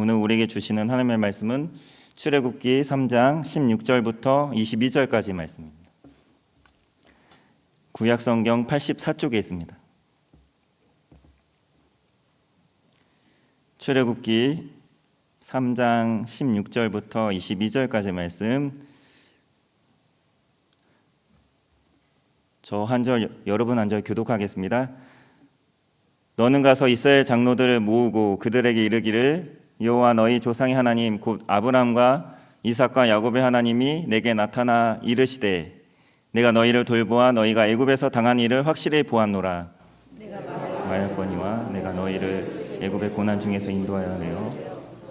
오늘 우리에게 주시는 하나님의 말씀은 출애굽기 3장 16절부터 22절까지 말씀입니다. 구약 성경 84쪽에 있습니다. 출애굽기 3장 16절부터 22절까지 말씀 저 한 절 여러분 한 절 교독하겠습니다. 너는 가서 이스라엘 장로들을 모으고 그들에게 이르기를 여호와 너희 조상의 하나님 곧 아브람과 이삭과 야곱의 하나님이 내게 나타나 이르시되 내가 너희를 돌보아 너희가 애굽에서 당한 일을 확실히 보았노라 말하거니와 내가 너희를 애굽의 고난 중에서 인도하여 내어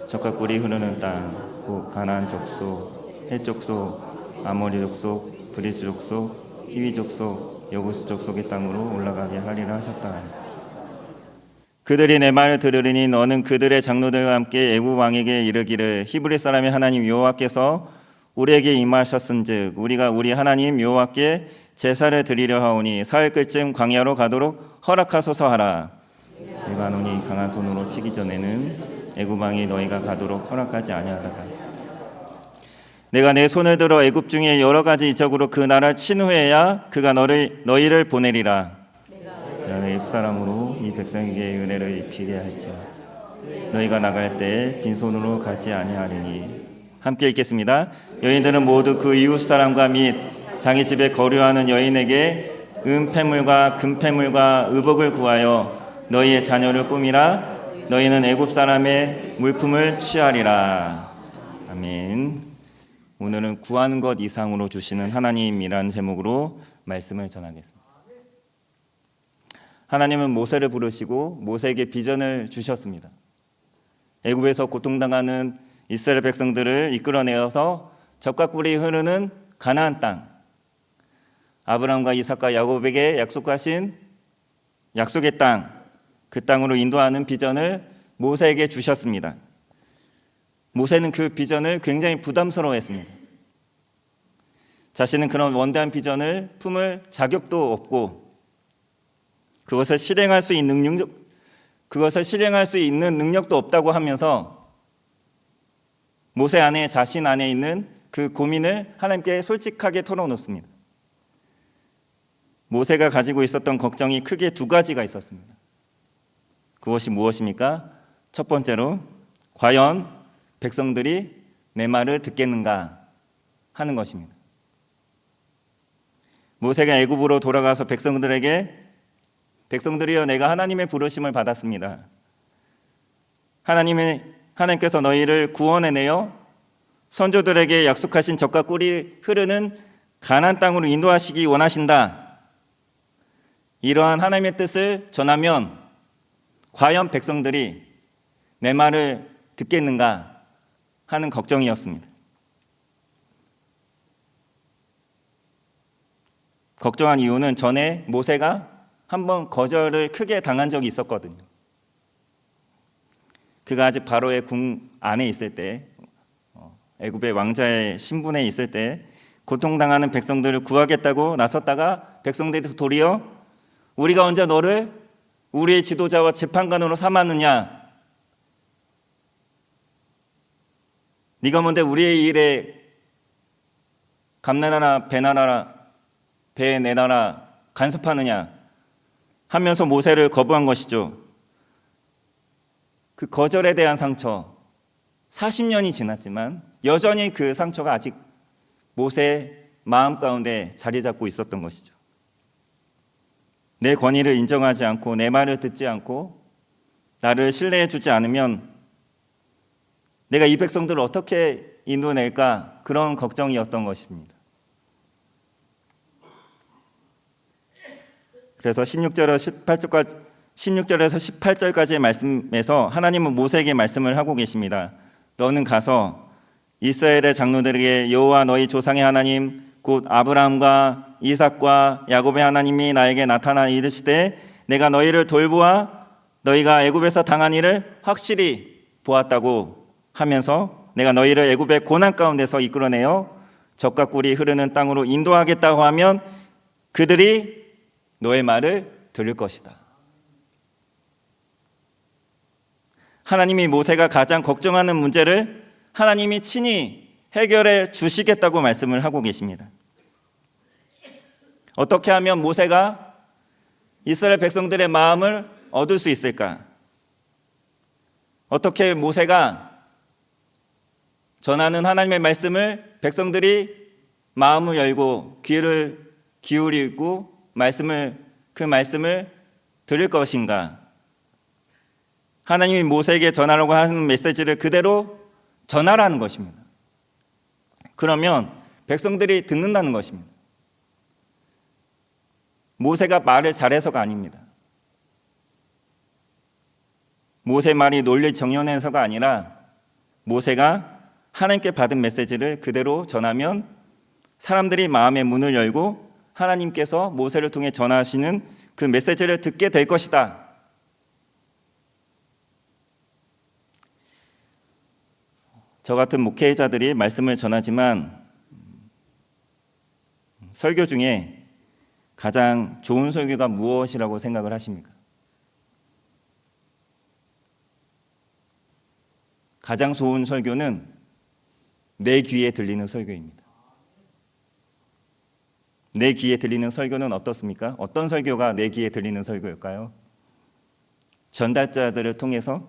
적과 꿀이 흐르는 땅곧 가나안 족속 헷 족속 아모리 족속 브리스 족속 히위 족속 여부스 족속의 땅으로 올라가게 하리라 하셨다. 그들이 내 말을 들으리니 너는 그들의 장로들과 함께 애굽 왕에게 이르기를 히브리 사람의 하나님 여호와께서 우리에게 임하셨은즉 우리가 우리 하나님 여호와께 제사를 드리려 하오니 사흘쯤 광야로 가도록 허락하소서 하라. 내가 노니 강한 손으로 치기 전에는 애굽 왕이 너희가 가도록 허락하지 아니하다가 내가 내 손을 들어 애굽 중에 여러 가지 이적으로 그 나라를 친 후에야 그가 너를 너희를 보내리라. 내가 내 사람으로 이 백성에게 은혜를 입히게 할지라. 너희가 나갈 때 빈손으로 가지 아니하리니. 함께 읽겠습니다. 여인들은 모두 그 이웃 사람과 및 자기 집에 거류하는 여인에게 은폐물과 금폐물과 의복을 구하여 너희의 자녀를 꾸미라. 너희는 애굽 사람의 물품을 취하리라. 아멘. 오늘은 구하는 것 이상으로 주시는 하나님이라는 제목으로 말씀을 전하겠습니다. 하나님은 모세를 부르시고 모세에게 비전을 주셨습니다. 애굽에서 고통당하는 이스라엘 백성들을 이끌어내어서 적과 꿀이 흐르는 가나안 땅, 아브라함과 이삭과 야곱에게 약속하신 약속의 땅, 그 땅으로 인도하는 비전을 모세에게 주셨습니다. 모세는 그 비전을 굉장히 부담스러워했습니다. 자신은 그런 원대한 비전을 품을 자격도 없고 그것을 실행할 수 있는 능력 그것을 실행할 수 있는 능력도 없다고 하면서 모세 안에 자신 안에 있는 그 고민을 하나님께 솔직하게 털어놓습니다. 모세가 가지고 있었던 걱정이 크게 두 가지가 있었습니다. 그것이 무엇입니까? 첫 번째로 과연 백성들이 내 말을 듣겠는가 하는 것입니다. 모세가 애굽으로 돌아가서 백성들에게 백성들이여 내가 하나님의 부르심을 받았습니다. 하나님의 하나님께서 너희를 구원해 내어 선조들에게 약속하신 적과 꿀이 흐르는 가나안 땅으로 인도하시기 원하신다. 이러한 하나님의 뜻을 전하면 과연 백성들이 내 말을 듣겠는가 하는 걱정이었습니다. 걱정한 이유는 전에 모세가 한번 거절을 크게 당한 적이 있었거든요. 그가 아직 바로의 궁 안에 있을 때, 어, 애굽의 왕자의 신분에 있을 때 고통당하는 백성들을 구하겠다고 나섰다가 백성들이 도리어 우리가 언제 너를 우리의 지도자와 재판관으로 삼았느냐? 네가 뭔데 우리의 일에 감내나라 배나라 배 내놔라 간섭하느냐 하면서 모세를 거부한 것이죠. 그 거절에 대한 상처 40년이 지났지만 여전히 그 상처가 아직 모세 마음 가운데 자리 잡고 있었던 것이죠. 내 권위를 인정하지 않고 내 말을 듣지 않고 나를 신뢰해 주지 않으면 내가 이 백성들을 어떻게 인도낼까 그런 걱정이었던 것입니다. 그래서 16절에서 18절까지 16절에서 18절까지의 말씀에서 하나님은 모세에게 말씀을 하고 계십니다. 너는 가서 이스라엘의 장로들에게 여호와 너희 조상의 하나님 곧 아브라함과 이삭과 야곱의 하나님이 나에게 나타나 이르시되 내가 너희를 돌보아 너희가 애굽에서 당한 일을 확실히 보았다고 하면서 내가 너희를 애굽의 고난 가운데서 이끌어내어 적과 꿀이 흐르는 땅으로 인도하겠다고 하면 그들이 너의 말을 들을 것이다. 하나님이 모세가 가장 걱정하는 문제를 하나님이 친히 해결해 주시겠다고 말씀을 하고 계십니다. 어떻게 하면 모세가 이스라엘 백성들의 마음을 얻을 수 있을까? 어떻게 모세가 전하는 하나님의 말씀을 백성들이 마음을 열고 귀를 기울이고 말씀을 그 말씀을 들을 것인가? 하나님이 모세에게 전하라고 하는 메시지를 그대로 전하라는 것입니다. 그러면 백성들이 듣는다는 것입니다. 모세가 말을 잘해서가 아닙니다. 모세 말이 논리 정연해서가 아니라 모세가 하나님께 받은 메시지를 그대로 전하면 사람들이 마음의 문을 열고 하나님께서 모세를 통해 전하시는 그 메시지를 듣게 될 것이다. 저 같은 목회자들이 말씀을 전하지만 설교 중에 가장 좋은 설교가 무엇이라고 생각을 하십니까? 가장 좋은 설교는 내 귀에 들리는 설교입니다. 내 귀에 들리는 설교는 어떻습니까? 어떤 설교가 내 귀에 들리는 설교일까요? 전달자들을 통해서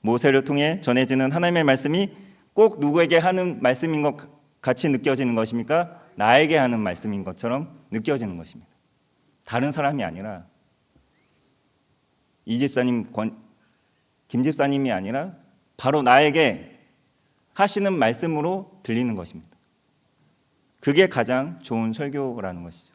모세를 통해 전해지는 하나님의 말씀이 꼭 누구에게 하는 말씀인 것 같이 느껴지는 것입니까? 나에게 하는 말씀인 것처럼 느껴지는 것입니다. 다른 사람이 아니라 이 집사님, 권, 김 집사님이 아니라 바로 나에게 하시는 말씀으로 들리는 것입니다. 그게 가장 좋은 설교라는 것이죠.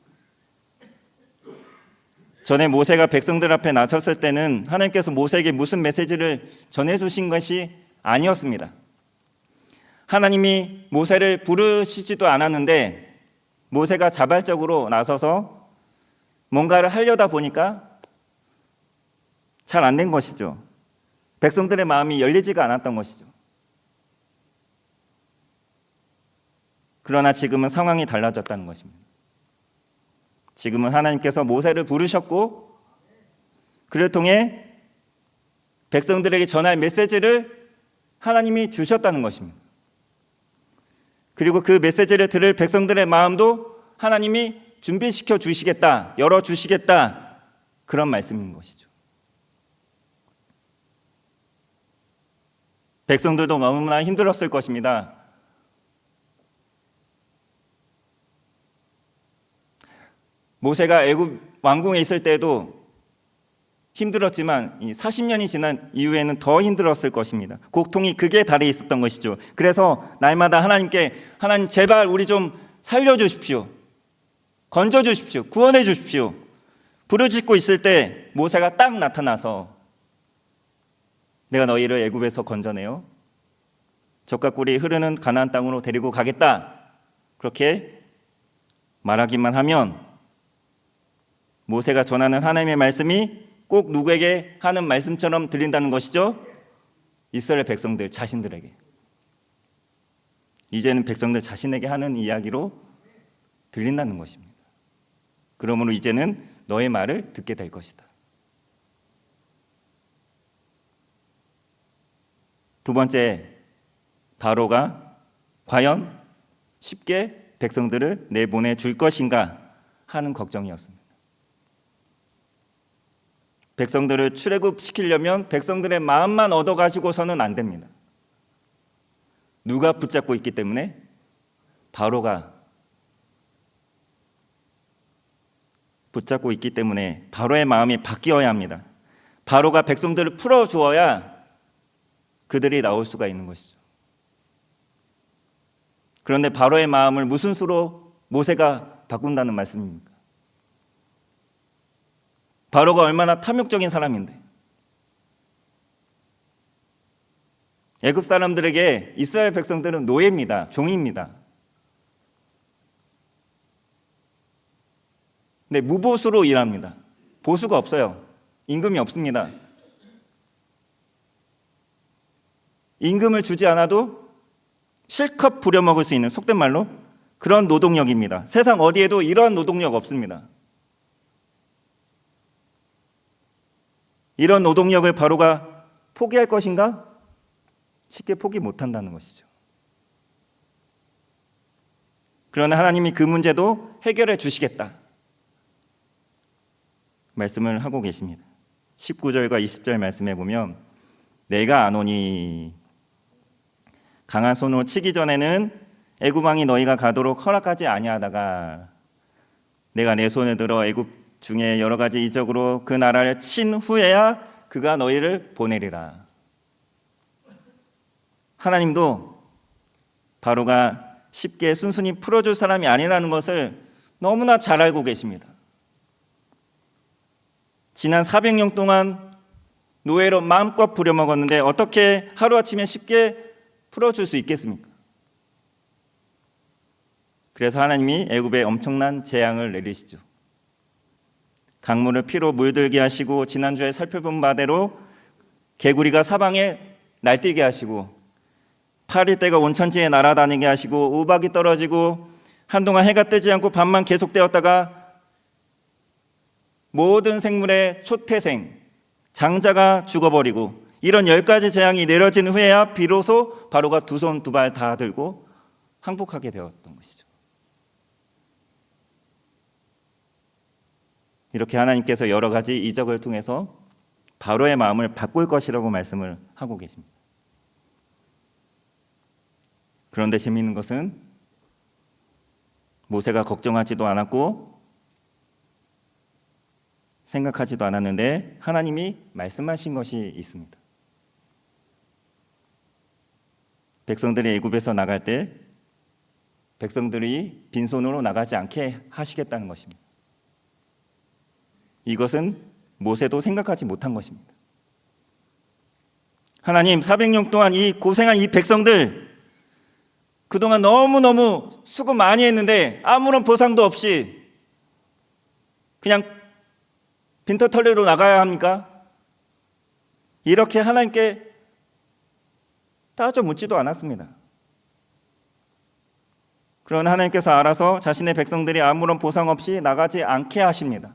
전에 모세가 백성들 앞에 나섰을 때는 하나님께서 모세에게 무슨 메시지를 전해 주신 것이 아니었습니다. 하나님이 모세를 부르시지도 않았는데 모세가 자발적으로 나서서 뭔가를 하려다 보니까 잘 안 된 것이죠. 백성들의 마음이 열리지가 않았던 것이죠. 그러나 지금은 상황이 달라졌다는 것입니다. 지금은 하나님께서 모세를 부르셨고 그를 통해 백성들에게 전할 메시지를 하나님이 주셨다는 것입니다. 그리고 그 메시지를 들을 백성들의 마음도 하나님이 준비시켜 주시겠다, 열어 주시겠다 그런 말씀인 것이죠. 백성들도 너무나 힘들었을 것입니다. 모세가 애굽 왕궁에 있을 때도 힘들었지만 40년이 지난 이후에는 더 힘들었을 것입니다. 고통이 극에 달해 있었던 것이죠. 그래서 날마다 하나님께 하나님 제발 우리 좀 살려 주십시오. 건져 주십시오. 구원해 주십시오. 부르짖고 있을 때 모세가 딱 나타나서 내가 너희를 애굽에서 건져내어 적과 꿀이 흐르는 가나안 땅으로 데리고 가겠다. 그렇게 말하기만 하면 모세가 전하는 하나님의 말씀이 꼭 누구에게 하는 말씀처럼 들린다는 것이죠. 이스라엘 백성들 자신들에게. 이제는 백성들 자신에게 하는 이야기로 들린다는 것입니다. 그러므로 이제는 너의 말을 듣게 될 것이다. 두 번째, 바로가 과연 쉽게 백성들을 내보내 줄 것인가 하는 걱정이었습니다. 백성들을 출애굽시키려면 백성들의 마음만 얻어 가지고서는 안 됩니다. 누가 붙잡고 있기 때문에 바로가 붙잡고 있기 때문에 바로의 마음이 바뀌어야 합니다. 바로가 백성들을 풀어 주어야 그들이 나올 수가 있는 것이죠. 그런데 바로의 마음을 무슨 수로 모세가 바꾼다는 말씀입니까? 바로가 얼마나 탐욕적인 사람인데. 애굽 사람들에게 이스라엘 백성들은 노예입니다. 종입니다. 네, 무보수로 일합니다. 보수가 없어요. 임금이 없습니다. 임금을 주지 않아도 실컷 부려먹을 수 있는 속된 말로 그런 노동력입니다. 세상 어디에도 이런 노동력 없습니다. 이런 노동력을 바로가 포기할 것인가? 쉽게 포기 못 한다는 것이죠. 그러나 하나님이 그 문제도 해결해 주시겠다. 말씀을 하고 계십니다. 19절과 20절 말씀에 보면 내가 안 오니 강한 손으로 치기 전에는 애굽 왕이 너희가 가도록 허락하지 아니하다가 내가 내 손을 들어 애굽 중에 여러 가지 이적으로 그 나라를 친 후에야 그가 너희를 보내리라. 하나님도 바로가 쉽게 순순히 풀어줄 사람이 아니라는 것을 너무나 잘 알고 계십니다. 지난 400년 동안 노예로 마음껏 부려먹었는데 어떻게 하루아침에 쉽게 풀어줄 수 있겠습니까? 그래서 하나님이 애굽에 엄청난 재앙을 내리시죠. 강물을 피로 물들게 하시고 지난주에 살펴본 바대로 개구리가 사방에 날뛰게 하시고 파리떼가 온천지에 날아다니게 하시고 우박이 떨어지고 한동안 해가 뜨지 않고 밤만 계속되었다가 모든 생물의 초태생 장자가 죽어버리고 이런 열 가지 재앙이 내려진 후에야 비로소 바로가 두 손 두 발 다 들고 항복하게 되었던 것이죠. 이렇게 하나님께서 여러 가지 이적을 통해서 바로의 마음을 바꿀 것이라고 말씀을 하고 계십니다. 그런데 재미있는 것은 모세가 걱정하지도 않았고 생각하지도 않았는데 하나님이 말씀하신 것이 있습니다. 백성들이 애굽에서 나갈 때 백성들이 빈손으로 나가지 않게 하시겠다는 것입니다. 이것은 모세도 생각하지 못한 것입니다. 하나님 400년 동안 이 고생한 이 백성들 그동안 너무너무 수고 많이 했는데 아무런 보상도 없이 그냥 빈터털리로 나가야 합니까? 이렇게 하나님께 따져 묻지도 않았습니다. 그러나 하나님께서 알아서 자신의 백성들이 아무런 보상 없이 나가지 않게 하십니다.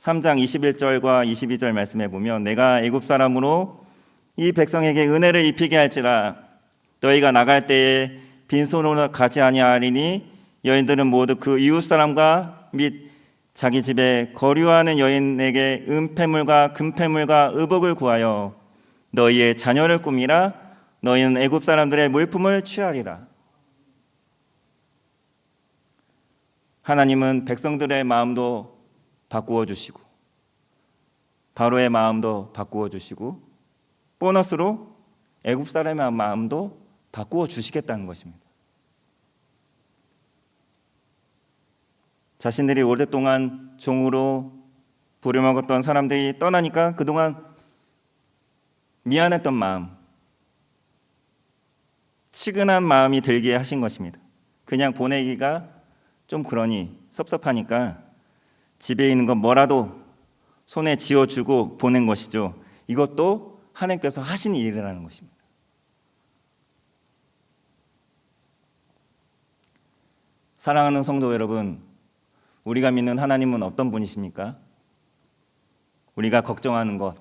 3장 21절과 22절 말씀해 보면 내가 애굽 사람으로 이 백성에게 은혜를 입히게 할지라 너희가 나갈 때에 빈손으로 가지 아니하리니 여인들은 모두 그 이웃 사람과 및 자기 집에 거류하는 여인에게 은폐물과 금폐물과 의복을 구하여 너희의 자녀를 꾸미라. 너희는 애굽 사람들의 물품을 취하리라. 하나님은 백성들의 마음도 바꾸어 주시고 바로의 마음도 바꾸어 주시고 보너스로 애굽 사람의 마음도 바꾸어 주시겠다는 것입니다. 자신들이 오랫동안 종으로 부려먹었던 사람들이 떠나니까 그동안 미안했던 마음, 치근한 마음이 들게 하신 것입니다. 그냥 보내기가 좀 그러니 섭섭하니까 집에 있는 건 뭐라도 손에 쥐어주고 보낸 것이죠. 이것도 하나님께서 하신 일이라는 것입니다. 사랑하는 성도 여러분, 우리가 믿는 하나님은 어떤 분이십니까? 우리가 걱정하는 것,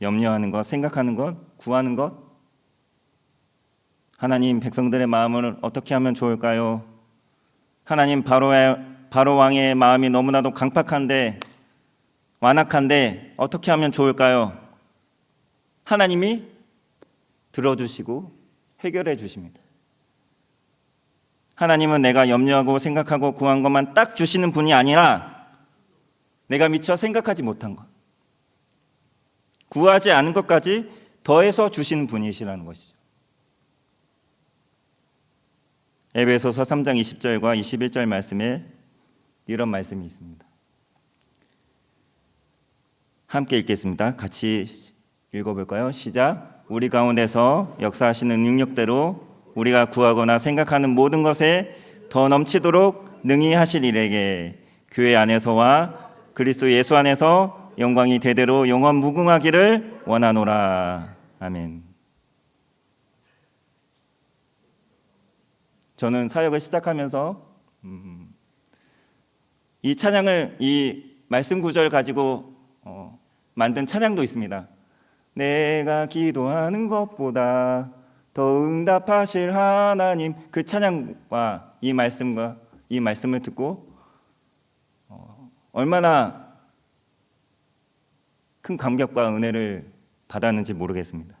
염려하는 것, 생각하는 것, 구하는 것, 하나님 백성들의 마음을 어떻게 하면 좋을까요? 하나님 바로의 바로 왕의 마음이 너무나도 강팍한데 완악한데 어떻게 하면 좋을까요? 하나님이 들어주시고 해결해 주십니다. 하나님은 내가 염려하고 생각하고 구한 것만 딱 주시는 분이 아니라 내가 미처 생각하지 못한 것, 구하지 않은 것까지 더해서 주시는 분이시라는 것이죠. 에베소서 3장 20절과 21절 말씀에 이런 말씀이 있습니다. 함께 읽겠습니다. 같이 읽어볼까요? 시작. 우리 가운데서 역사하시는 능력대로 우리가 구하거나 생각하는 모든 것에 더 넘치도록 능히 하실 일에게 교회 안에서와 그리스도 예수 안에서 영광이 대대로 영원 무궁하기를 원하노라. 아멘. 저는 사역을 시작하면서 음, 이 찬양을 이 말씀 구절 가지고 어, 만든 찬양도 있습니다. 내가 기도하는 것보다 더 응답하실 하나님 그 찬양과 이 말씀과 이 말씀을 듣고 어, 얼마나 큰 감격과 은혜를 받았는지 모르겠습니다.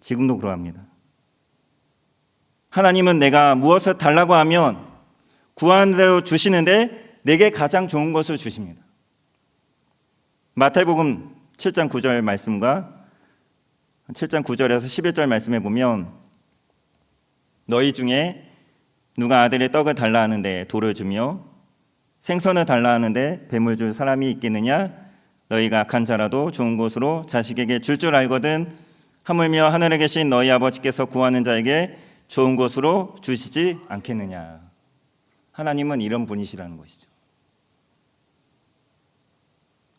지금도 그러합니다. 하나님은 내가 무엇을 달라고 하면 구하는 대로 주시는데 내게 가장 좋은 것을 주십니다. 마태복음 7장 9절 말씀과 7장 9절에서 11절 말씀에 보면 너희 중에 누가 아들의 떡을 달라 하는데 돌을 주며 생선을 달라 하는데 뱀을 줄 사람이 있겠느냐 너희가 악한 자라도 좋은 곳으로 자식에게 줄줄 알거든 하물며 하늘에 계신 너희 아버지께서 구하는 자에게 좋은 곳으로 주시지 않겠느냐 하나님은 이런 분이시라는 것이죠.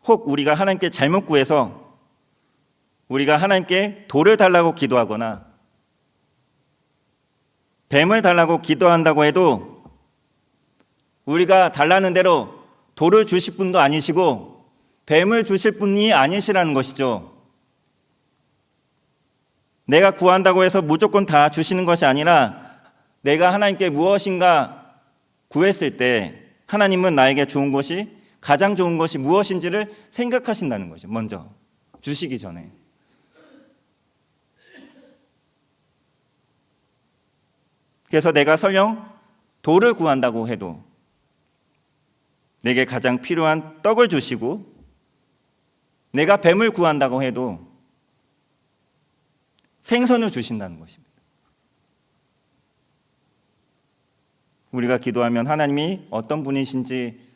혹 우리가 하나님께 잘못 구해서 우리가 하나님께 돌을 달라고 기도하거나 뱀을 달라고 기도한다고 해도 우리가 달라는 대로 돌을 주실 분도 아니시고 뱀을 주실 분이 아니시라는 것이죠. 내가 구한다고 해서 무조건 다 주시는 것이 아니라 내가 하나님께 무엇인가 구했을 때 하나님은 나에게 좋은 것이 가장 좋은 것이 무엇인지를 생각하신다는 거죠. 먼저 주시기 전에. 그래서 내가 설령 돌을 구한다고 해도 내게 가장 필요한 떡을 주시고 내가 뱀을 구한다고 해도 생선을 주신다는 것입니다. 우리가 기도하면 하나님이 어떤 분이신지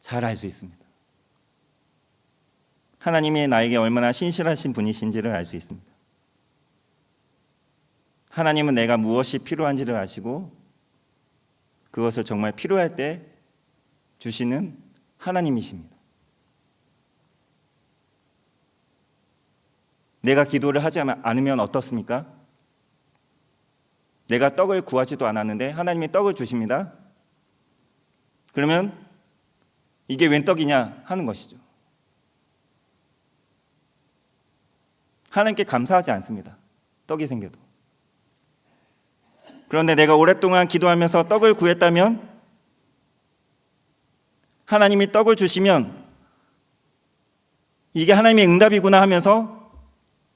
잘 알 수 있습니다. 하나님이 나에게 얼마나 신실하신 분이신지를 알 수 있습니다. 하나님은 내가 무엇이 필요한지를 아시고 그것을 정말 필요할 때 주시는 하나님이십니다. 내가 기도를 하지 않으면 어떻습니까? 내가 떡을 구하지도 않았는데 하나님이 떡을 주십니다. 그러면 이게 웬 떡이냐 하는 것이죠. 하나님께 감사하지 않습니다. 떡이 생겨도. 그런데 내가 오랫동안 기도하면서 떡을 구했다면 하나님이 떡을 주시면 이게 하나님의 응답이구나 하면서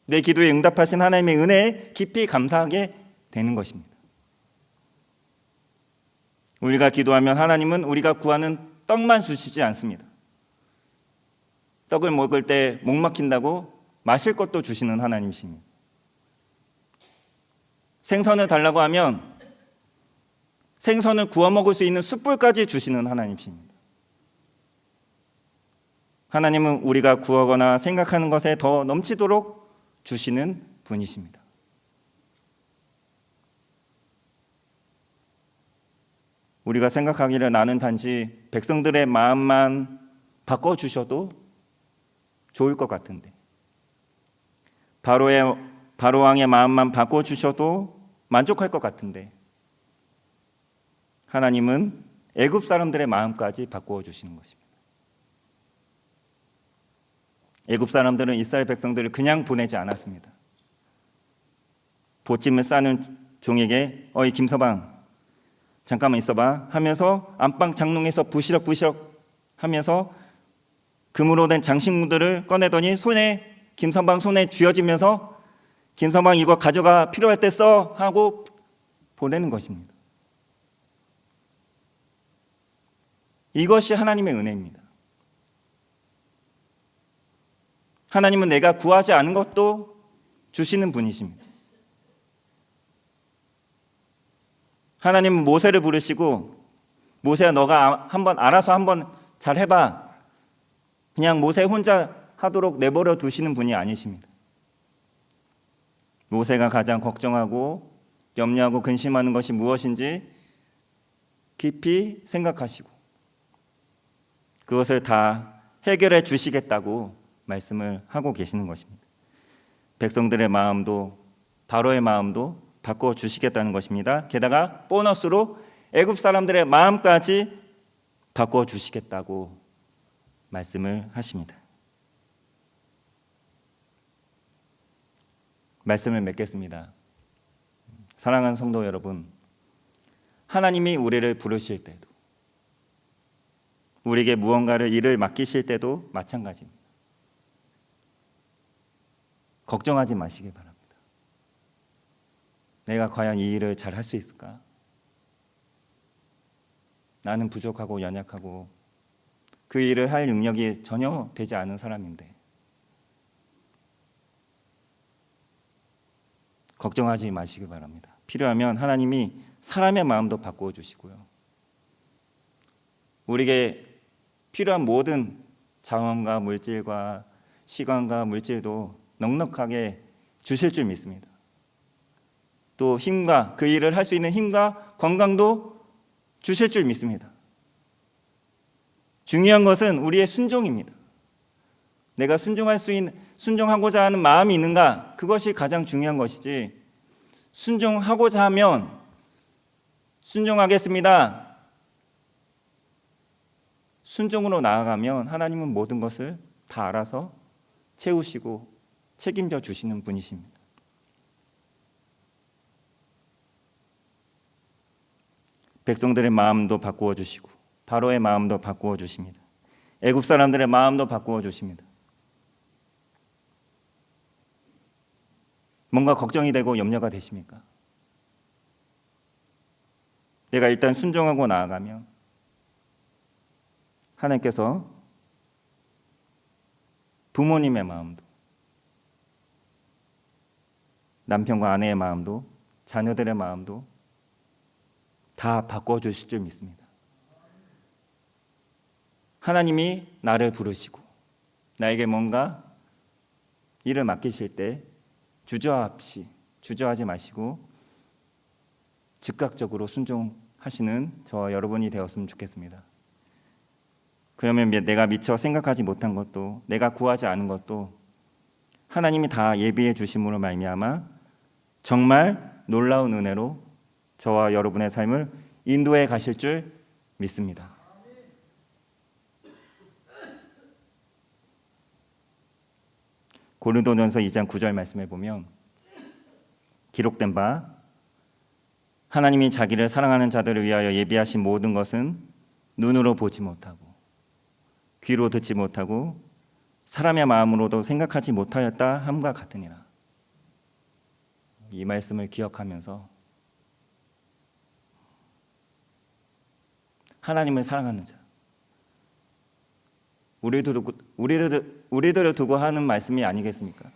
내 기도에 응답하신 하나님의 은혜에 깊이 감사하게 되는 것입니다. 우리가 기도하면 하나님은 우리가 구하는 떡만 주시지 않습니다. 떡을 먹을 때 목 막힌다고 마실 것도 주시는 하나님이십니다. 생선을 달라고 하면 생선을 구워 먹을 수 있는 숯불까지 주시는 하나님이십니다. 하나님은 우리가 구하거나 생각하는 것에 더 넘치도록 주시는 분이십니다. 우리가 생각하기를 나는 단지 백성들의 마음만 바꿔 주셔도 좋을 것 같은데 바로의 바로 왕의 마음만 바꿔 주셔도 만족할 것 같은데 하나님은 애굽 사람들의 마음까지 바꾸어 주시는 것입니다. 애굽 사람들은 이스라엘 백성들을 그냥 보내지 않았습니다. 보찜을 싸는 종에게 어이 김서방 잠깐만 있어봐 하면서 안방 장롱에서 부시럭 부시럭 하면서 금으로 된 장식물들을 꺼내더니 손에 김선방 손에 쥐어지면서 김선방 이거 가져가 필요할 때 써 하고 보내는 것입니다. 이것이 하나님의 은혜입니다. 하나님은 내가 구하지 않은 것도 주시는 분이십니다. 하나님은 모세를 부르시고 모세야 너가 한번 알아서 한번 잘 해봐. 그냥 모세 혼자 하도록 내버려 두시는 분이 아니십니다. 모세가 가장 걱정하고 염려하고 근심하는 것이 무엇인지 깊이 생각하시고 그것을 다 해결해 주시겠다고 말씀을 하고 계시는 것입니다. 백성들의 마음도 바로의 마음도 바꿔 주시겠다는 것입니다. 게다가 보너스로 애굽 사람들의 마음까지 바꿔 주시겠다고 말씀을 하십니다. 말씀을 맺겠습니다. 사랑하는 성도 여러분, 하나님이 우리를 부르실 때도, 우리에게 무언가를 일을 맡기실 때도 마찬가지입니다. 걱정하지 마시기 바랍니다. 내가 과연 이 일을 잘 할 수 있을까? 나는 부족하고 연약하고 그 일을 할 능력이 전혀 되지 않은 사람인데 걱정하지 마시기 바랍니다. 필요하면 하나님이 사람의 마음도 바꾸어 주시고요. 우리에게 필요한 모든 자원과 물질과 시간과 물질도 넉넉하게 주실 줄 믿습니다. 또 힘과 그 일을 할 수 있는 힘과 건강도 주실 줄 믿습니다. 중요한 것은 우리의 순종입니다. 내가 순종할 수 있는 순종하고자 하는 마음이 있는가 그것이 가장 중요한 것이지 순종하고자 하면 순종하겠습니다. 순종으로 나아가면 하나님은 모든 것을 다 알아서 채우시고 책임져 주시는 분이십니다. 백성들의 마음도 바꾸어 주시고 바로의 마음도 바꾸어 주십니다. 애굽 사람들의 마음도 바꾸어 주십니다. 뭔가 걱정이 되고 염려가 되십니까? 내가 일단 순종하고 나아가면 하나님께서 부모님의 마음도 남편과 아내의 마음도 자녀들의 마음도 다 바꿔 주실 줄 믿습니다. 하나님이 나를 부르시고 나에게 뭔가 일을 맡기실 때 주저없이 주저하지 마시고 즉각적으로 순종하시는 저 여러분이 되었으면 좋겠습니다. 그러면 내가 미처 생각하지 못한 것도 내가 구하지 않은 것도 하나님이 다 예비해 주심으로 말미암아 정말 놀라운 은혜로 저와 여러분의 삶을 인도해 가실 줄 믿습니다. 고린도전서 2장 9절 말씀에 보면 기록된 바 하나님이 자기를 사랑하는 자들을 위하여 예비하신 모든 것은 눈으로 보지 못하고 귀로 듣지 못하고 사람의 마음으로도 생각하지 못하였다 함과 같으니라. 이 말씀을 기억하면서 하나님을 사랑하는 자 우리도 두고, 우리를, 우리들을 두고 하는 말씀이 아니겠습니까?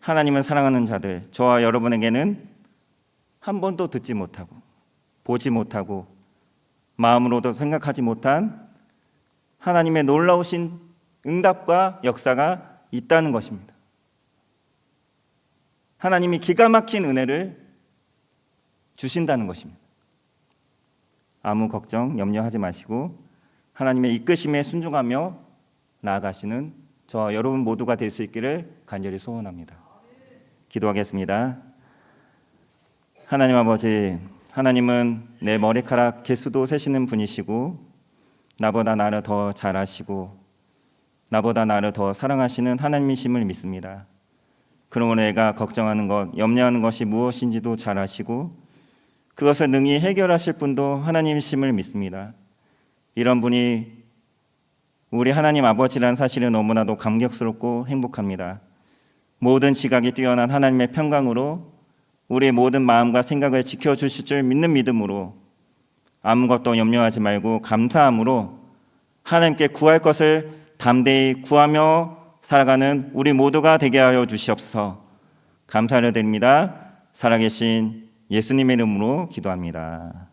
하나님을 사랑하는 자들, 저와 여러분에게는 한 번도 듣지 못하고, 보지 못하고, 마음으로도 생각하지 못한 하나님의 놀라우신 응답과 역사가 있다는 것입니다. 하나님이 기가 막힌 은혜를 주신다는 것입니다. 아무 걱정, 염려하지 마시고 하나님의 이끄심에 순종하며 나아가시는 저와 여러분 모두가 될 수 있기를 간절히 소원합니다. 기도하겠습니다. 하나님 아버지, 하나님은 내 머리카락 개수도 세시는 분이시고 나보다 나를 더 잘 아시고 나보다 나를 더 사랑하시는 하나님이심을 믿습니다. 그러므로 내가 걱정하는 것, 염려하는 것이 무엇인지도 잘 아시고 그것을 능히 해결하실 분도 하나님이심을 믿습니다. 이런 분이 우리 하나님 아버지란 사실은 너무나도 감격스럽고 행복합니다. 모든 지각이 뛰어난 하나님의 평강으로 우리의 모든 마음과 생각을 지켜주실 줄 믿는 믿음으로 아무것도 염려하지 말고 감사함으로 하나님께 구할 것을 담대히 구하며 살아가는 우리 모두가 되게 하여 주시옵소서. 감사를 드립니다. 살아계신 예수님의 이름으로 기도합니다.